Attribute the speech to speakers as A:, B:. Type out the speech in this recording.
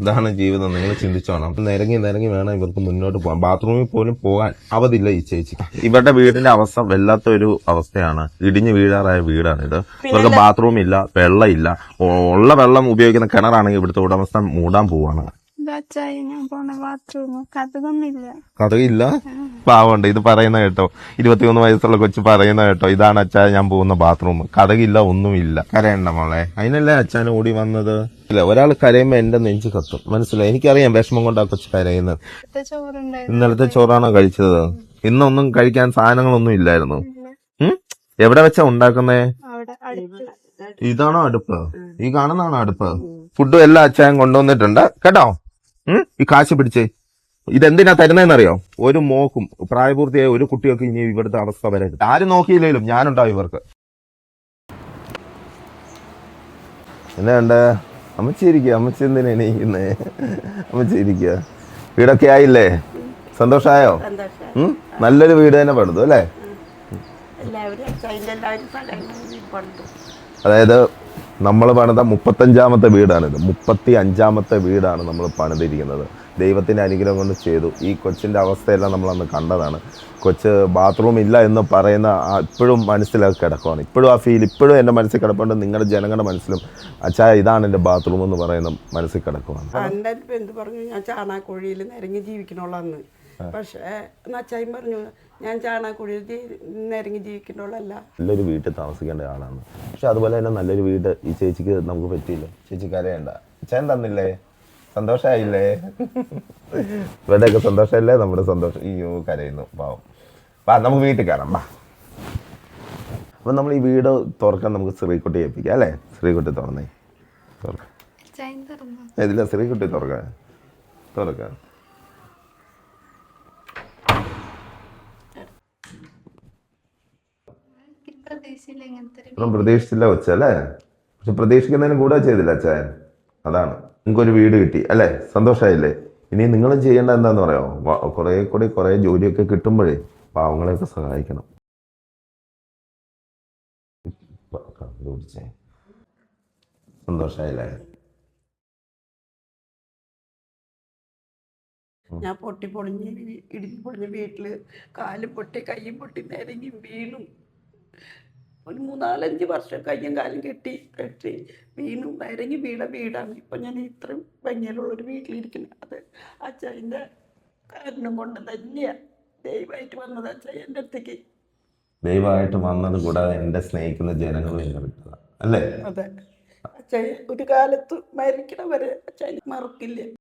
A: ഇതാണ് ജീവിതം നിങ്ങൾ ചിന്തിച്ചോണം. നിരങ്ങി നിരങ്ങി വേണം ഇവർക്ക് മുന്നോട്ട് പോകാൻ. ബാത്റൂമിൽ പോലും പോകാൻ അവധില്ല ഈ ചേച്ചി ഇവരുടെ വീടിന്റെ അവസ്ഥ വല്ലാത്ത ഒരു അവസ്ഥയാണ്. ഇടിഞ്ഞു വീഴാറായ വീടാണ് ഇത്. ഇവർക്ക് ബാത്റൂം ഇല്ല വെള്ളം ഇല്ല ഉള്ള വെള്ളം ഉപയോഗിക്കുന്ന കിണറാണെങ്കിൽ ഇവിടുത്തെ ഉടമസ്ഥ മൂടാൻ പോവാണ്.
B: ഇതാച്ചായി
A: പാവമുണ്ട്. ഇത് പറയുന്ന കേട്ടോ. ഇരുപത്തിയൊന്ന് വയസ്സുള്ള കൊച്ചു പറയുന്ന കേട്ടോ. ഇതാണ് അച്ഛാ ഞാൻ പോകുന്ന ബാത്റൂം. കഥകില്ല ഒന്നുമില്ല. കരയണ്ട മോളെ. അതിനല്ലേ അച്ഛൻ ഓടി വന്നത്? ഇല്ല ഒരാൾ കരയുമ്പോ എന്റെ നെഞ്ച് കത്തും. മനസ്സിലായി? എനിക്കറിയാം വിഷമം കൊണ്ടാ ആ കൊച്ചു കരയുന്നത്. ഇന്നലത്തെ ചോറാണോ കഴിച്ചത്? ഇന്നൊന്നും കഴിക്കാൻ സാധനങ്ങളൊന്നും ഇല്ലായിരുന്നു. എവിടെ വെച്ചാ ഉണ്ടാക്കുന്നേ? ഇതാണോ അടുപ്പ്? ഈ കാണുന്നതാണോ അടുപ്പ്? ഫുഡും എല്ലാം അച്ഛൻ കൊണ്ടുവന്നിട്ടുണ്ട്. കേട്ടോ? ഉം? ഈ കാശ് പിടിച്ചേ. ഇതെന്തിനാ തരുന്നതെന്നറിയോ? ഒരു മോക്കും പ്രായപൂർത്തിയായ ഒരു കുട്ടികൾക്ക് ഇനി ഇവിടുത്തെ അവസ്ഥ വരരുത് ആരും നോക്കിയില്ലേലും ഞാനുണ്ടാവും ഇവർക്ക്. എന്നാണ്ട് അമ്മച്ചിരിക്കുക അമ്മച്ചി എന്തിനാ എണീക്കുന്നേ? അമ്മച്ചിരിക്കുക വീടൊക്കെ ആയില്ലേ? സന്തോഷമായോ? നല്ലൊരു വീട് തന്നെ പണിതു അല്ലേ? അതായത് നമ്മൾ പണിത മുപ്പത്തഞ്ചാമത്തെ വീടാണിത്. മുപ്പത്തി അഞ്ചാമത്തെ വീടാണ് നമ്മൾ പണിതിരിക്കുന്നത്. ദൈവത്തിന്റെ അനുഗ്രഹം കൊണ്ട് ചെയ്തു. ഈ കൊച്ചിന്റെ അവസ്ഥയെല്ലാം നമ്മളന്ന് കണ്ടതാണ്. കൊച്ച് ബാത്റൂം ഇല്ല എന്ന് പറയുന്ന ഇപ്പോഴും മനസ്സിലൊക്കെ കിടക്കുവാണ്. ഇപ്പോഴും ആ ഫീൽ ഇപ്പോഴും എന്റെ മനസ്സിൽ കിടപ്പുണ്ട്. നിങ്ങളുടെ ജനങ്ങളുടെ മനസ്സിലും അച്ഛാ ഇതാണ് എന്റെ ബാത്റൂം എന്ന് പറയുന്ന മനസ്സിൽ കിടക്കുവാണ്.
C: എന്ത് പറഞ്ഞു? ഞാൻ ചാണാക്കുഴിയിൽ നിരങ്ങി ജീവിക്കണുള്ളന്ന് പക്ഷേ അച്ചായും പറഞ്ഞു ഞാൻ ചാണകക്കുഴി നിരങ്ങി ജീവിക്കണുള്ളല്ല
A: നല്ലൊരു വീട്ടിൽ താമസിക്കേണ്ട ആളാണ്. പക്ഷെ അതുപോലെ തന്നെ നല്ലൊരു വീട് ഈ ചേച്ചിക്ക് നമുക്ക് പറ്റിയില്ല? ചേച്ചിക്ക് അറിയണ്ട ചേൻ തന്നില്ലേ? സന്തോഷമായില്ലേ ഇവരുടെയൊക്കെ സന്തോഷമല്ലേ? നമ്മുടെ സന്തോഷം. അയ്യോ കരയുന്നു. പാവം. വാ നമുക്ക് വീട്ടിൽ കയറാം. വാ. അപ്പം നമ്മൾ ഈ വീട് തുറക്കാൻ നമുക്ക് ശ്രീകുട്ടി ഏൽപ്പിക്കാം അല്ലേ? ശ്രീകുട്ടി തുറന്നേ. തുറക്കാം. ഇതില്ല ശ്രീകുട്ടി തുറക്കാൻ തുറക്കാം. ഒന്നും പ്രതീക്ഷിച്ചില്ല വെച്ചല്ലേ പക്ഷെ പ്രതീക്ഷിക്കുന്നതിനും കൂടെ ചെയ്തില്ല അച്ഛൻ അതാണ്. നിങ്ങൾക്കൊരു വീട് കിട്ടി അല്ലേ? സന്തോഷമായില്ലേ ഇനി നിങ്ങളും ചെയ്യേണ്ട എന്താന്ന് പറയാമോ? കുറെ കുറേ കൂടി കുറേ ജോലിയൊക്കെ കിട്ടുമ്പോഴേ പാവങ്ങളെയൊക്കെ സഹായിക്കണം. സന്തോഷായില്ലേ?
C: ഞാൻ പൊട്ടി പൊളിഞ്ഞ് ഇടിഞ്ഞ് പൊളിഞ്ഞ് വീട്ടിൽ കാൽ പൊട്ടി കൈ പൊട്ടി നിരങ്ങി വീണു. ഒരു മൂന്നാലഞ്ച് വർഷം കയ്യും കാലും കെട്ടി കെട്ടി വീണു. ഇറങ്ങി വീണ വീടാണ്. ഇപ്പം ഞാൻ ഇത്രയും ഭംഗിയിലുള്ളൊരു വീട്ടിലിരിക്കുന്നത്. അത് അച്ഛന്റെ കാരണം കൊണ്ട് തന്നെയാണ് ദൈവമായിട്ട് വന്നത് അച്ഛൻ എന്റെ അടുത്തേക്ക്.
A: ദൈവമായിട്ട് വന്നത് കൂടാതെ എന്റെ സ്നേഹിക്കുന്ന ജനങ്ങൾ എന്നെ അല്ലേ?
C: അതെ. അച്ഛൻ ഒരു കാലത്ത് മരിക്കണവരെ അച്ഛൻ മറക്കില്ല.